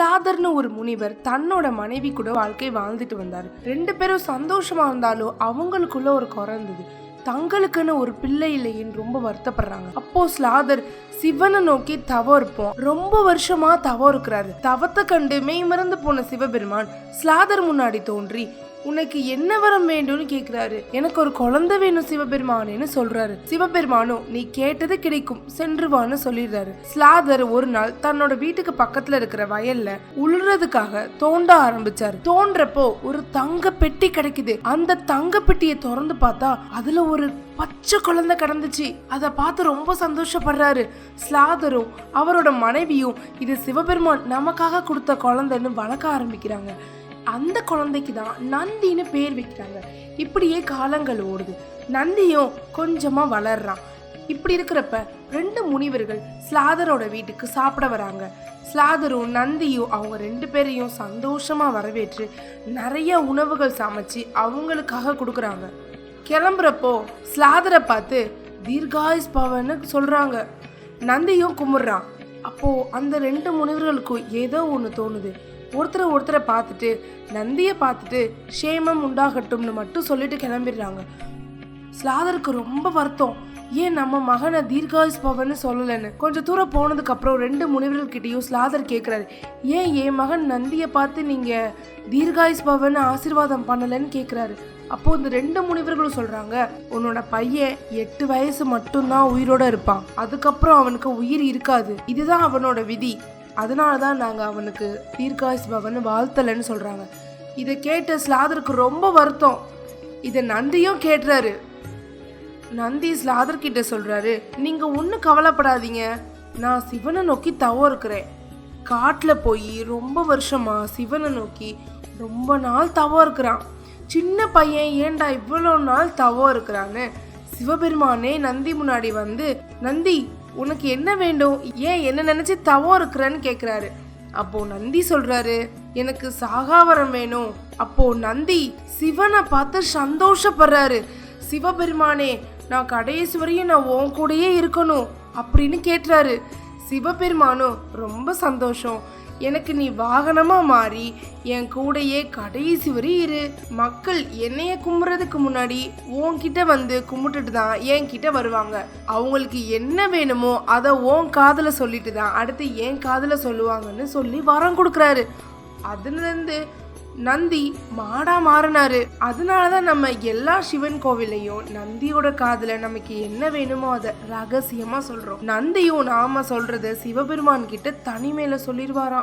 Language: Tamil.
ஸ்லாதர்னு ஒரு முனிவர் தன்னோட மனைவி கூட வாழ்க்கை வாழ்ந்துட்டு வந்தாரு. ரெண்டு பேரும் சந்தோஷமா இருந்தாலும் அவங்களுக்குள்ள ஒரு குறை இருந்தது. தங்களுக்குன்னு ஒரு பிள்ளை இல்லைன்னு ரொம்ப வருத்தப்படுறாங்க. அப்போ ஸ்லாதர் சிவனை நோக்கி தவம் இருப்போம். ரொம்ப வருஷமா தவம் இருக்கிறாரு. தவத்தை கண்டு மெய்மறந்து போன சிவபெருமான் ஸ்லாதர் முன்னாடி தோன்றி உனக்கு என்ன வரம் வேண்டும்னு கேக்குறாரு. எனக்கு ஒரு குழந்தை வேணும் சிவபெருமானேன்னு சொல்றாரு. சிவபெருமானும் நீ கேட்டது கிடைக்கும் சென்று வான்னு சொல்லிடுறாரு. ஸ்லாதர் ஒரு நாள் தன்னோட வீட்டுக்கு பக்கத்துல இருக்கிற வயல்ல உளுறதுக்காக தோண்ட ஆரம்பிச்சாரு. தோன்றப்போ ஒரு தங்க பெட்டி கிடைக்குது. அந்த தங்க பெட்டியை திறந்து பார்த்தா அதுல ஒரு பச்சை குழந்தை கிடந்துச்சு. அதை பார்த்து ரொம்ப சந்தோஷப்படுறாரு. ஸ்லாதரும் அவரோட மனைவியும் இது சிவபெருமான் நமக்காக கொடுத்த குழந்தைன்னு வளர்க்க ஆரம்பிக்கிறாங்க. அந்த குழந்தைக்கு தான் நந்தின்னு பேர் வைக்கிறாங்க. இப்படியே காலங்கள் ஓடுது. நந்தியும் கொஞ்சமாக வளர்றான். இப்படி இருக்கிறப்ப ரெண்டு முனிவர்கள் ஸ்லாதரோட வீட்டுக்கு சாப்பிட வராங்க. ஸ்லாதரும் நந்தியும் அவங்க ரெண்டு பேரையும் சந்தோஷமாக வரவேற்று நிறைய உணவுகள் சமைச்சு அவங்களுக்காக கொடுக்குறாங்க. கிளம்புறப்போ ஸ்லாதரை பார்த்து தீர்காயுஸ் பவன்னு சொல்கிறாங்க நந்தியும் கும்பிட்றான் அப்போது அந்த ரெண்டு முனிவர்களுக்கும் ஏதோ ஒன்று தோணுது. ஒருத்தரை ஒருத்தரை பார்த்துட்டு நந்தியை பார்த்துட்டு க்ஷேமம் உண்டாகட்டும்னு மட்டும் சொல்லிட்டு கிளம்பிடுறாங்க. ஸ்லாதருக்கு ரொம்ப வருத்தம். ஏன் நம்ம மகனை தீர்காயுஸ் பவன்னு சொல்லலைன்னு? கொஞ்சம் தூரம் போனதுக்கப்புறம் ரெண்டு ரெண்டு முனிவர்கள்கிட்டயும் ஸ்லாதர் கேட்குறாரு ஏன் என் மகன் நந்தியை பார்த்து நீங்கள் தீர்காயுஸ் பவன் ஆசீர்வாதம் பண்ணலைன்னு கேட்குறாரு அப்போ இந்த ரெண்டு முனிவர்களும் சொல்றாங்க உன்னோட பையன் எட்டு வயசு மட்டும்தான் உயிரோட இருப்பான். அதுக்கப்புறம் அவனுக்கு உயிர் இருக்காது. இதுதான் அவனோட விதி. அதனால தான் நாங்கள் அவனுக்கு தீர்காயுஸ் பவன் வாழ்த்தலைன்னு சொல்கிறாங்க இதை கேட்ட ஸ்லாதருக்கு ரொம்ப வருத்தம். இதை நந்தியும் கேட்டுறாரு. நந்தி ஸ்லாதர் கிட்ட நீங்கள் ஒன்றும் கவலைப்படாதீங்க. நான் சிவனை நோக்கி தவம் இருக்கிறேன் காட்டில் போய் ரொம்ப வருஷமாக சிவனை நோக்கி ரொம்ப நாள் தவம் இருக்கிறான் சின்ன பையன் ஏன்டா இவ்வளோ நாள் தவம் இருக்கிறான்னு சிவபெருமானே நந்தி முன்னாடி வந்து நந்தி உனக்கு என்ன வேண்டும்? ஏன் என்ன நினச்சி தவம் இருக்கிறன்னு கேட்குறாரு அப்போ நந்தி சொல்றாரு எனக்கு சாகாவரம் வேணும். அப்போ நந்தி சிவனை பார்த்து சந்தோஷப்படுறாரு. சிவபெருமானே நான் கடைசி வரையும் நான் உன் கூடயே இருக்கணும். அப்படின்னு கேட்டுறாரு. சிவபெருமானும் ரொம்ப சந்தோஷம். எனக்கு நீ வாகனமாக மாறி என் கூடையே கடைசி வரை இரு. மக்கள் என்னைய கும்பிட்றதுக்கு முன்னாடி உன்கிட்ட வந்து கும்பிட்டுட்டு தான் என்கிட்ட வருவாங்க. அவங்களுக்கு என்ன வேணுமோ அதை உன் காதில் சொல்லிட்டு தான் அடுத்து என் காதில் சொல்லுவாங்கன்னு சொல்லி வரம் கொடுக்குறாரு. அதுலேருந்து நந்தி மாடா மாறினாரு. அதனால தான் நம்ம எல்லா சிவன் கோவிலையும் நந்தியோட காதுல நமக்கு என்ன வேணுமோ அதை ரகசியமா சொல்றோம். நந்தியும் நாம சொல்றத சிவபெருமான் கிட்ட தனிமையில சொல்லிடுவாராம்.